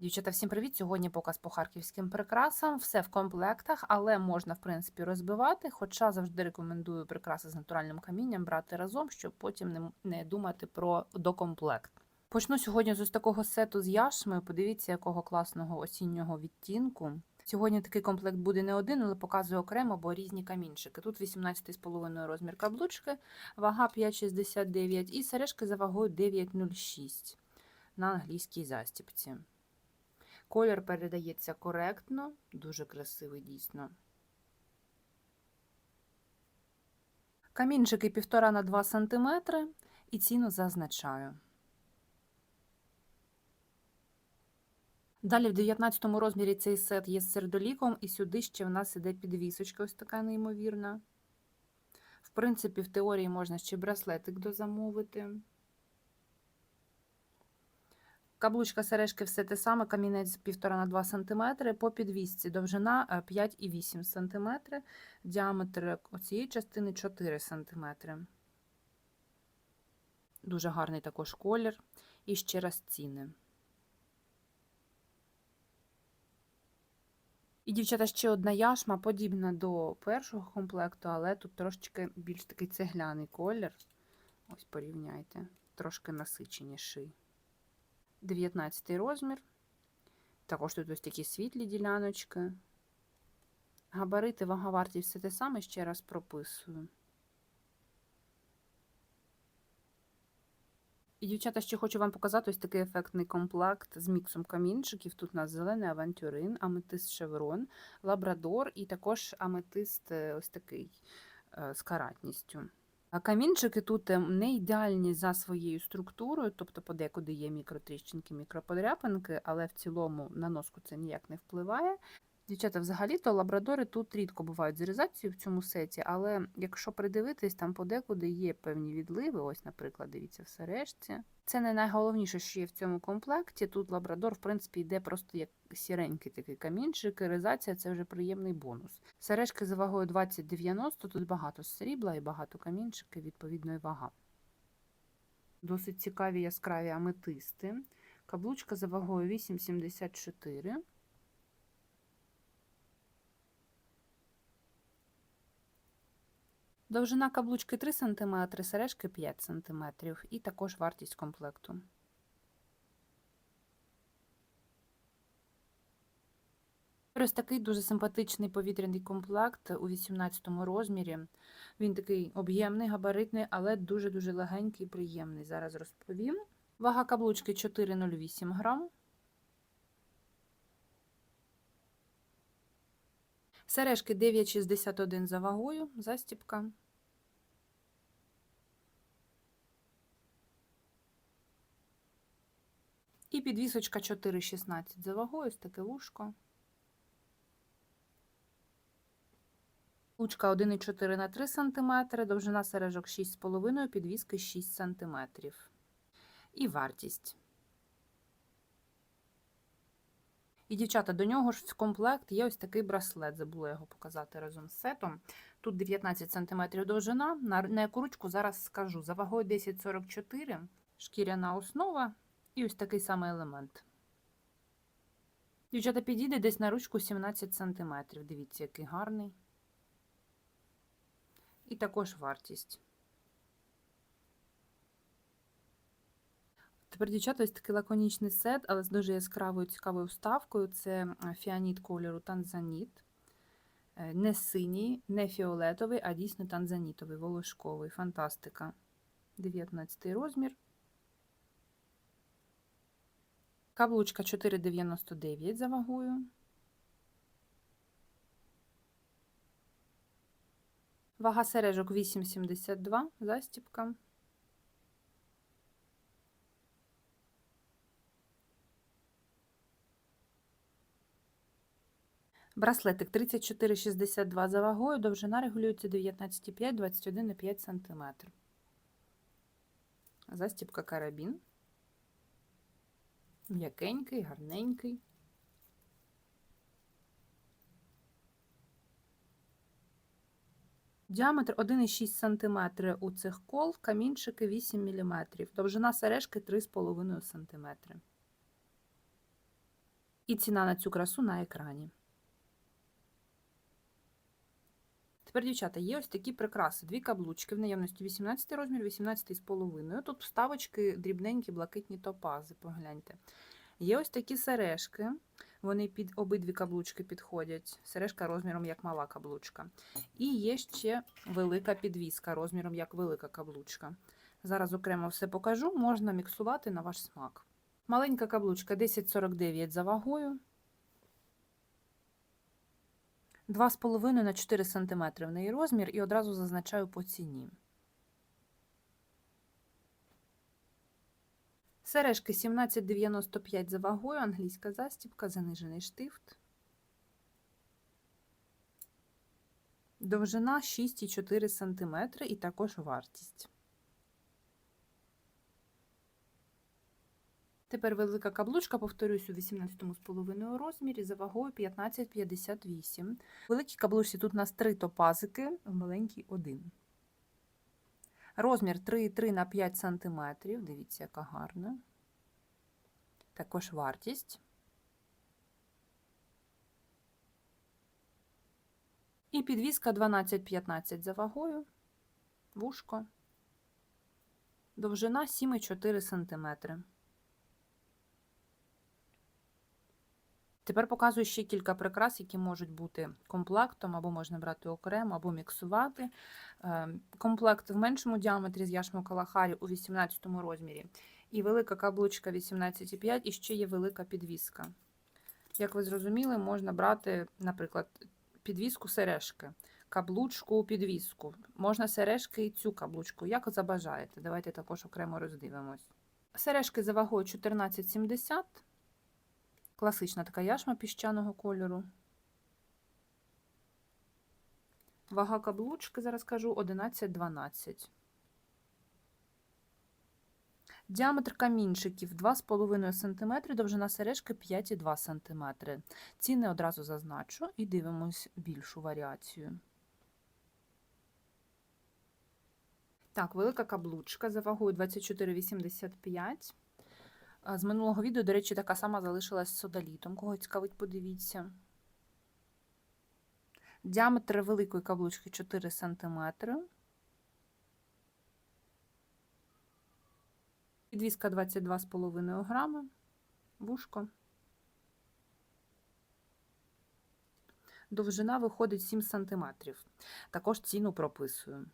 Дівчата, всім привіт! Сьогодні показ по харківським прикрасам. Все в комплектах, але можна, в принципі, розбивати. Хоча завжди рекомендую прикраси з натуральним камінням брати разом, щоб потім не, думати про докомплект. Почну сьогодні з ось такого сету з яшмою. Подивіться, якого класного осіннього відтінку. Сьогодні такий комплект буде не один, але показую окремо, бо різні камінчики. Тут 18,5 розмір каблучки, вага 5,69 і сережки за вагою 9,06 на англійській застіпці. Колір передається коректно, дуже красивий дійсно. Камінчики 1,5 на 2 см і ціну зазначаю. Далі в 19 розмірі цей сет є з сердоліком, і сюди ще в нас іде підвісочка, ось така неймовірна. В принципі, в теорії можна ще браслетик дозамовити. Каблучка сережки все те саме, камінець 1,5 на 2 см, по підвісці довжина 5,8 см, діаметр цієї частини 4 см. Дуже гарний також колір. І ще раз ціни. І, дівчата, ще одна яшма, подібна до першого комплекту, але тут трошечки більш такий цегляний колір. Ось порівняйте, трошки насиченіший. 19 розмір. Також тут ось такі світлі діляночки. Габарити, вага, вартість все те саме, ще раз прописую. І, дівчата, ще хочу вам показати ось такий ефектний комплект з міксом камінчиків. Тут у нас зелений авантюрин, аметист шеврон, лабрадор і також аметист ось такий з каратністю. Камінчики тут не ідеальні за своєю структурою, тобто подекуди є мікротріщинки, мікроподряпинки, але в цілому на носку це ніяк не впливає. Дівчата, взагалі-то лабрадори тут рідко бувають з іризацією в цьому сеті, але якщо придивитись, там подекуди є певні відливи, ось, наприклад, дивіться в сережці. Це не найголовніше, що є в цьому комплекті. Тут лабрадор, в принципі, йде просто як сіренький такий камінчик, іризація це вже приємний бонус. Сережки за вагою 20-90, тут багато срібла і багато камінчиків відповідної вага. Досить цікаві яскраві аметисти. Каблучка за вагою 8,74. Довжина каблучки 3 см, сережки 5 см і також вартість комплекту. Ось такий дуже симпатичний повітряний комплект у 18 розмірі. Він такий об'ємний, габаритний, але дуже-дуже легенький і приємний. Зараз розповім. Вага каблучки 4,08 грам. Сережки 9,61 за вагою, застіпка. І підвісочка 4,16 за вагою, ось таке вушко. Лучка 1,4 на 3 см, довжина сережок 6,5 підвіски 6 см. І вартість. І, дівчата, до нього ж в комплект є ось такий браслет, забула його показати разом з сетом. Тут 19 см довжина, на яку ручку зараз скажу. За вагою 10,44 шкіряна основа і ось такий самий елемент. Дівчата, підійде десь на ручку 17 см. Дивіться, який гарний. І також вартість. Тепер, дівчата, ось такий лаконічний сет, але з дуже яскравою цікавою вставкою. Це фіаніт кольору танзаніт. Не синій, не фіолетовий, а дійсно танзанітовий, волошковий. Фантастика. 19 розмір. Каблучка 4,99 за вагою. Вага сережок 8,72 застіпка. Браслетик 34,62 за вагою, довжина регулюється 19,5-21,5 см. Застіпка карабін. М'якенький, гарненький. Діаметр 1,6 см у цих кол, камінчики 8 мм, довжина сережки 3,5 см. І ціна на цю красу на екрані. Тепер, дівчата, є ось такі прикраси. Дві каблучки в наявності 18 розмір, 18 з половиною. Тут вставочки, дрібненькі, блакитні топази, погляньте. Є ось такі сережки, вони під обидві каблучки підходять. Сережка розміром як мала каблучка. І є ще велика підвіска розміром як велика каблучка. Зараз окремо все покажу, можна міксувати на ваш смак. Маленька каблучка 10,49 за вагою. 2,5 на 4 см в неї розмір і одразу зазначаю по ціні. Сережки 17,95 за вагою, англійська застібка, занижений штифт. Довжина 6,4 см і також вартість. Тепер велика каблучка, повторюсь, у 18,5 розмірі, за вагою 15,58. В великій каблучці тут у нас три топазики, в маленькій один. Розмір 3,3 на 5 см. Дивіться, яка гарна. Також вартість. І підвіска 12,15 за вагою. Вушко. Довжина 7,4 см. Тепер показую ще кілька прикрас, які можуть бути комплектом, або можна брати окремо, або міксувати. Ем, комплект в меншому діаметрі з яшму калахарі у 18 розмірі. І велика каблучка 18,5, і ще є велика підвіска. Як ви зрозуміли, можна брати, наприклад, підвіску сережки, каблучку, підвіску. Можна сережки і цю каблучку, як забажаєте. Давайте також окремо роздивимось. Сережки за вагою 14,70. Класична така яшма піщаного кольору. Вага каблучки, зараз кажу, 11-12. Діаметр камінчиків 2,5 см, довжина сережки 5,2 см. Ціни одразу зазначу і дивимось більшу варіацію. Так, велика каблучка за вагою 24,85. З минулого відео, до речі, така сама залишилась содалітом. Кого цікавить, подивіться. Діаметр великої каблучки 4 см. Підвіска 22,5 грами. Вушко. Довжина виходить 7 см. Також ціну прописую.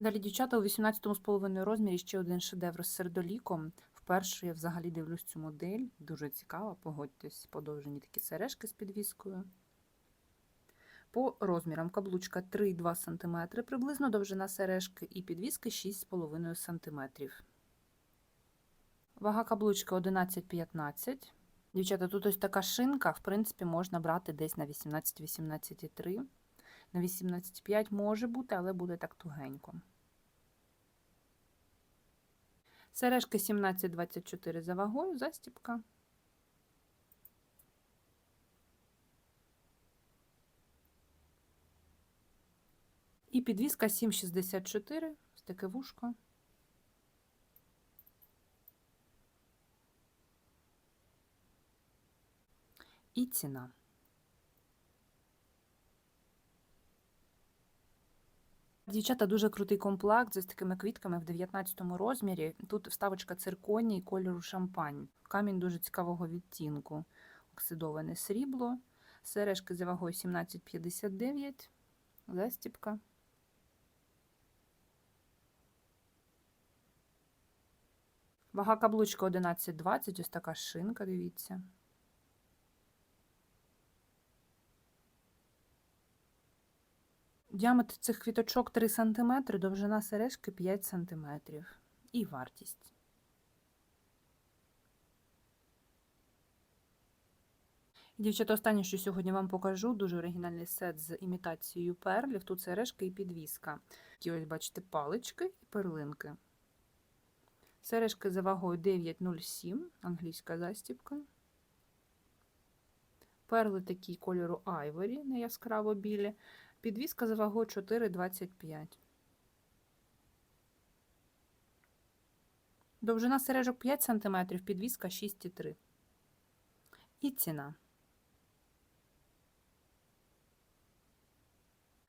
Далі, дівчата, у 18,5 розмірі ще один шедевр з сердоліком. Вперше я взагалі дивлюсь цю модель. Дуже цікава, погодьтесь, подовжені такі сережки з підвіскою. По розмірам каблучка 3,2 см, приблизно довжина сережки і підвіски 6,5 см. Вага каблучки 11,15 Дівчата, тут ось така шинка, в принципі, можна брати десь на 18-18,3 на 18,5 може бути, але буде так тугенько. Сережки 17,24 за вагою, застіпка. І підвіска 7,64, ось вушко. І ціна. Дівчата дуже крутий комплект з такими квітками в 19 розмірі. Тут вставочка цирконій кольору шампань. Камінь дуже цікавого відтінку. Оксидоване срібло, сережки за вагою 17,59, застіпка. Вага каблучка 11,20, ось така шинка, дивіться. Діаметр цих квіточок 3 см, довжина сережки 5 см. І вартість. Дівчата, останнє, що сьогодні вам покажу, дуже оригінальний сет з імітацією перлів. Тут сережки і підвіска. Такі ось, бачите, палички і перлинки. Сережки за вагою 9,07, англійська застібка. Перли такі кольору айворі, не яскраво білі. Підвіска за вагою 4,25. Довжина сережок 5 см, підвізка 6,3. І ціна.